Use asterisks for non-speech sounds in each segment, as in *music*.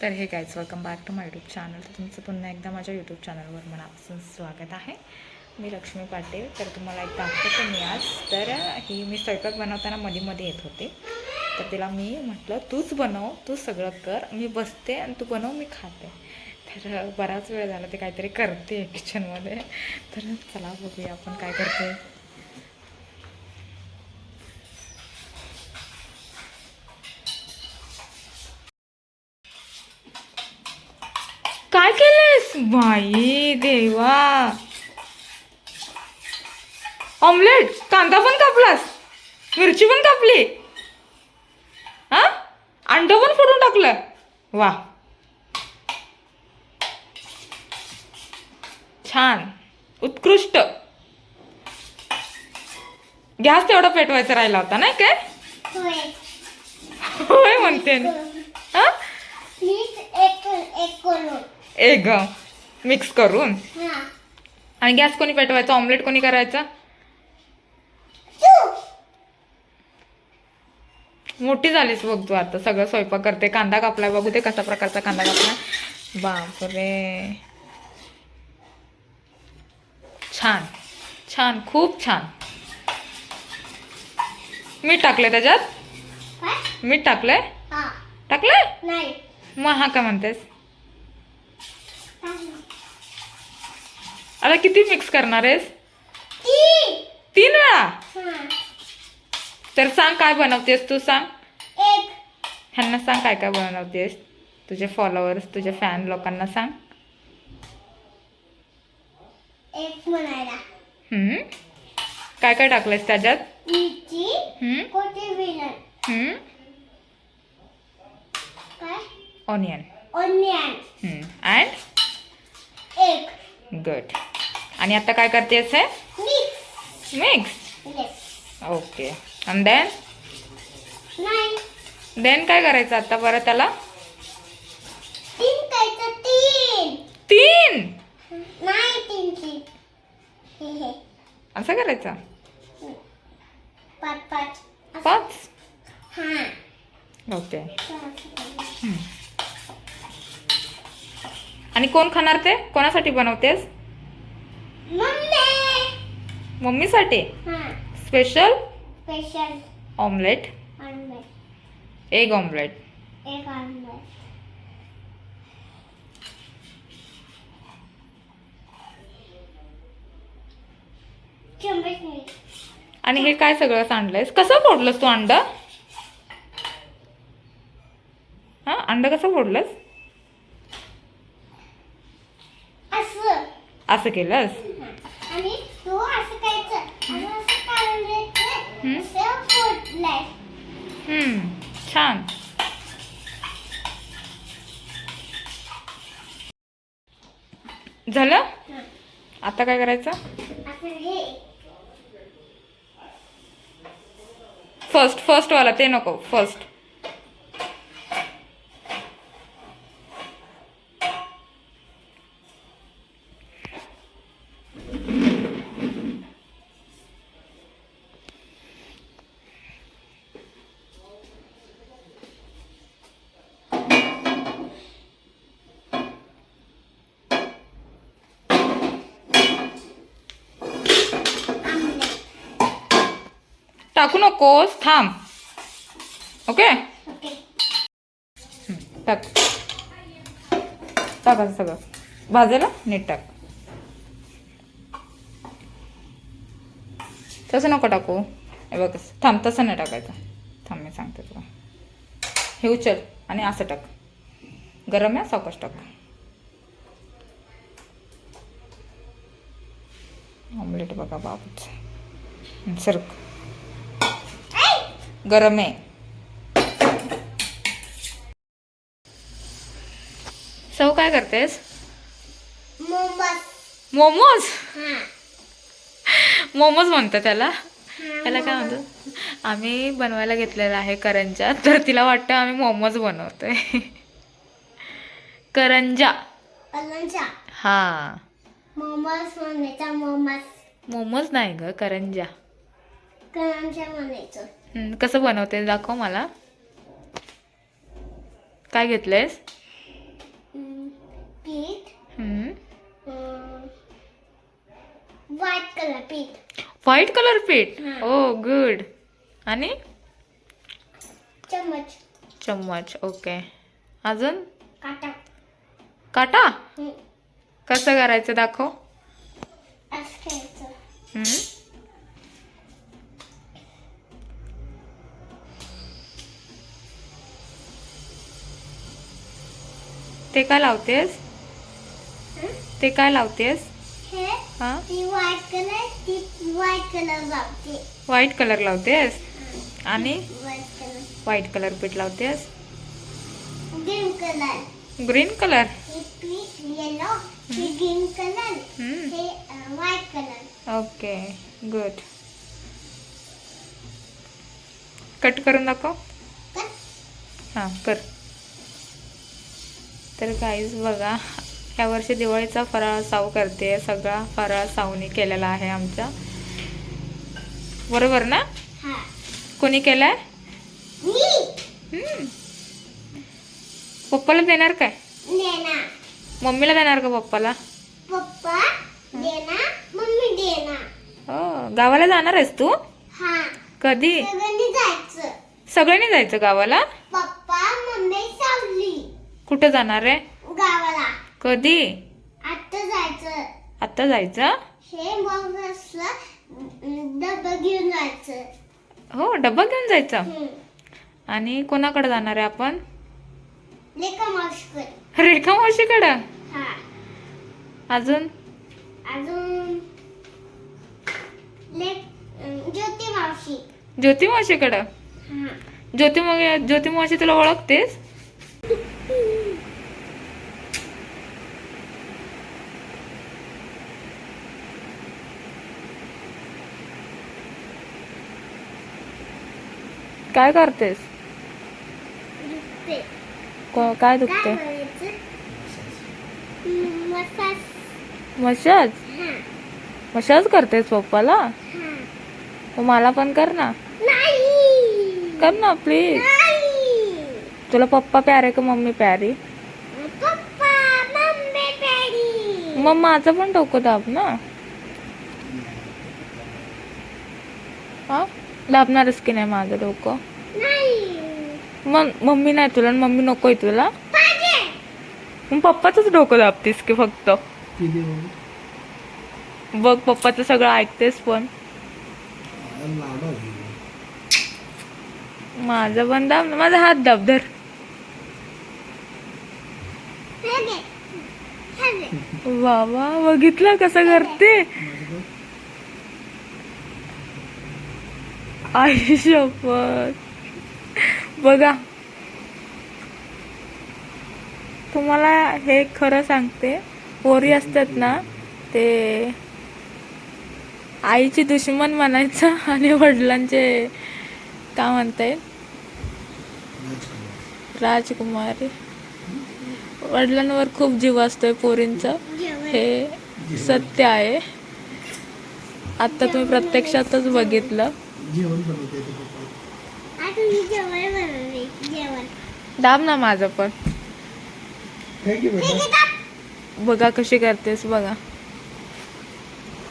तर हे गायच welcome back to my YouTube channel तर तुमचं पुन्हा एकदा माझ्या यूट्यूब चॅनलवर मनापासून स्वागत आहे. मी लक्ष्मी पाटील. तर तुम्हाला एक दाखवते मी आज. तर ही मी स्वयंपाक बनवताना मध्ये मध्ये येत होते. तर तिला मी म्हटलं तूच बनव तू सगळं कर. मी बसते आणि तू बनव मी खाते. तर बराच वेळ झाला ते काहीतरी करते किचनमध्ये तर चला बघूया आपण काय करते काय केलेस बाई देवा. ऑमलेट कांदा पण कापलास? मिरची पण कापली? हा? अंड पण फोडून टाकलं? वा. छान. उत्कृष्ट. गॅस तेवढा पेटवायचा राहिला होता नाही काय? होय. म्हणते. हा? एक एक मिक्स करून? आणि गॅस कोणी पेटवायचा? ऑमलेट कोणी करायचा? मोठी झालीस बघ तू आता. सगळं स्वयंपाक करते. कांदा कापलाय. बघू ते कसा प्रकारचा कांदा कापलाय. बापरे. छान. छान. खूप छान. मीठ टाकलंय त्याच्यात? मीठ टाकलंय? टाकलंय? मग हा काय म्हणतेस? आता किती मिक्स करणार आहेस? तीन. वेळा? हा. तर सांग काय बनवतेस तू सांग. एक. ह्यांना सांग काय काय बनवतेस. तुझे फॉलोअर्स तुझे फॅन लोकांना सांग. हम्म. काय काय टाकलंयस त्याच्यात? ऑनियन ऑनियन अँड एक. गुड आणि आता काय करतेस हे मिक्स ओके आणि देन देन काय करायचं आता बरं त्याला? तीन! तीन असं करायचं? पाच? ओके आणि कोण खाणार ते? कोणासाठी बनवतेस? मम्मीसाठी? हा. Special? Special. Omelette. Omelette. Egg omelette. एक ऑमलेट. आणि हे काय सगळं सांडलंयस? कसं फोडलंस तू अंड? हा अंड कसं फोडलंस? असं. असं केलंस हा. आणि तू असं करायचं आणि असं काढून घ्यायचं हम्म. असं फोडलंय हम्म, छान. झालं. आता काय करायचं? फर्स्ट फर्स्ट वाला ते नको. फर्स्ट टाकू नकोस थांब. ओके? टाक. टाक सगळं. भाजेला नीट टाक. तसं नको टाकू. हे बघ. थांब तसं नाही टाकायचं. थांब मी सांगते तुला. हे उचल आणि असं टाक. गरम आहे सावकाश टाक. ऑमलेट बघा बाबूच. सरक. गरम आहे. सौ काय करतेस? मोमोज. मोमोज? मोमोज म्हणतं त्याला. त्याला काय म्हणतो आम्ही बनवायला घेतलेलं आहे करंजा. तर तिला वाटतं आम्ही मोमोज बनवतोय. करंजा. हा. मोमोज मोमोज. मोमोज नाही ग करंजा. कलंचा म्हणायचं. कसं बनवते दाखव मला. काय घेतलंयस? पीठ. व्हाईट कलर पीठ. व्हाईट कलर पीठ? ओ गुड oh, आणि? चम्मच. चम्मच ओके अजून? काटा. काटा? कसं करायचं दाखव. ते काय लावतेस? ते काय लावतेस? White colour लावतेस? आणि? व्हाईट कलर पीठ लावतेस? ग्रीन कलर ग्रीन कलर पीठ yellow green colour hmm. White colour okay good cut करून दाखव. हां कर. तर काहीच बघा या वर्षी दिवाळीचा फराळ साव करते. सगळा फराळ सावनी केलेला आहे आमच्या बरोबर ना? कोणी केलाय. पप्पाला देणार काय? मम्मीला देणार का पप्पाला? हो गावाला जाणार आहेस तू? कधी? सगळ्यांनी जायचं. गावाला? कुठं जाणार आहे गावाला. कधी? आता जायचं. आता जायचं? हे मग डबा घेऊन जायचं. हो डब्बा घेऊन जायचं. आणि कोणाकडे जाणार आहे आपण? लेका मावशीकडे. रेखा मावशीकडं? अजून? अजून ज्योती मावशी. ज्योती मावशीकडं? ज्योती मग ज्योती मावशी तुला ओळखतेस? काय करतेस? को- काय दुखते? मशाज हा. मशाज करतेस पप्पाला? मग मला पण कर ना. कर ना प्लीज तुला पप्पा प्यारे का मम्मी प्यारी? मग माझं पण डोकं दाब ना. हा? दाबणारच की नाही माझं डोकं? नाही. मग मम्मी नाही तुला आणि मम्मी नकोय तुला? मग पप्पाचंच डोकं दाबतीस की फक्त? किती? बघ पप्पाचं सगळं ऐकतेस पण. माझं पण दाब ना माझा हात दाब धर. वा वा बघितलं कसं करते? आई बघा. तुम्हाला हे खरं सांगते. पोरी असतात ना ते आईची दुश्मन म्हणायचं *laughs* आणि वडिलांचे काय म्हणताय? राजकुमारी. वडिलांवर खूप जीव असतोय पोरींचं. हे सत्य आहे. आता तुम्ही प्रत्यक्षातच बघितलं. जेवण बनवते ते पप्पा आता मी जेवण बनवले जेवण. दाब ना माझं पण. बेटा बघा कशी करतेस बघा.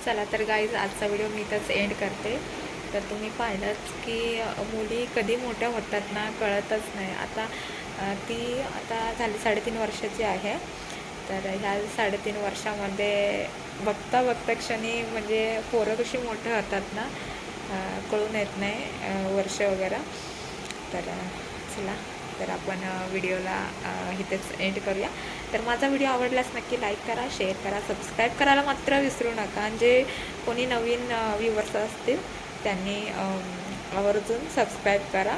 चला तर गाईज आजचा व्हिडिओ मी इथंच एंड करते. तर तुम्ही पाहिलंच की मुली कधी मोठ्या होतात ना कळतच नाही. आता ती आता झाली साडेतीन वर्षाची आहे. तर ह्या साडेतीन वर्षामध्ये बघता बघता क्षणी म्हणजे पोरं कशी मोठे होतात ना कळून येत नाही वर्ष वगैरे. तर चला तर आपण व्हिडिओला इथेच एंड करूया. तर माझा व्हिडिओ आवडल्यास नक्की लाईक करा शेअर करा सबस्क्राईब करायला मात्र विसरू नका. आणि जे कोणी नवीन व्ह्युअर्स असतील त्यांनी आवर्जून सबस्क्राईब करा.